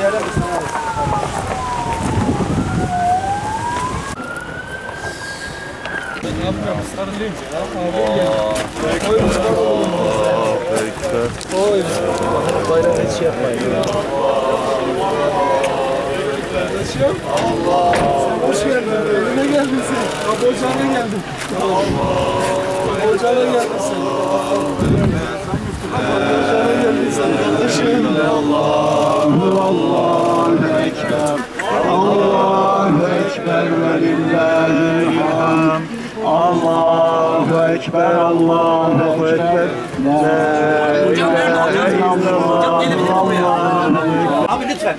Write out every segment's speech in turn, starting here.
Oy, bayram hiç yapmayın. Yaşıyor. Allah. Hoş geldin. Önüne geldin sen. Kapocana geldin. Allah. Kapocana geldin sen. Kapocana geldin sen. Ekber Allahu Ekber La ilahe illallah Allahu Abi lütfen.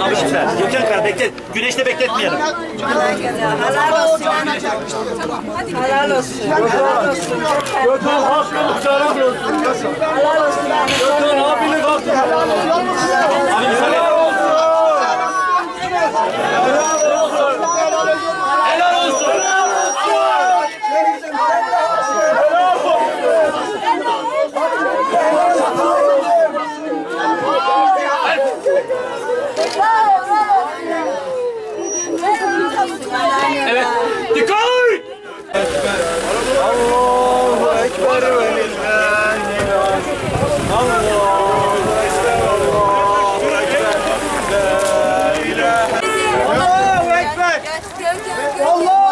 Abi lütfen. Gökhan Kara beklet. Güneşte bekletmeyelim. Helal olsun. Helal olsun. Helal olsun. Gökhan hakkını olsun. Helal olsun. Gökhan Evet. Dikkat! Allahu Ekber ve lillahil hamd. Allahu Ekber, Allahu Ekber. La ilahe Allahu Ekber. Allahu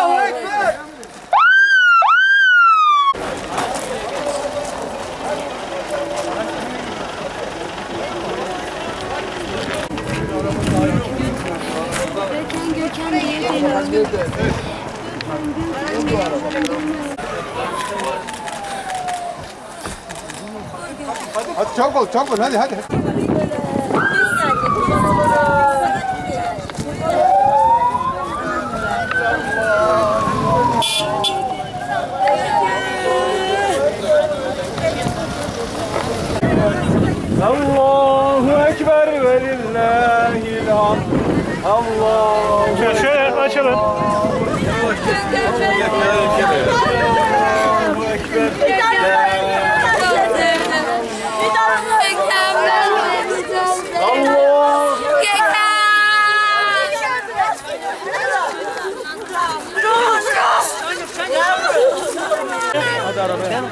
Gökhan Gökhan diye Hadi çabuk ol çabuk ol hadi hadi ekber ve lillahil hamd. Allah. Şöyle, şöyle açalım. Allahu ekber. Hadi arabaya.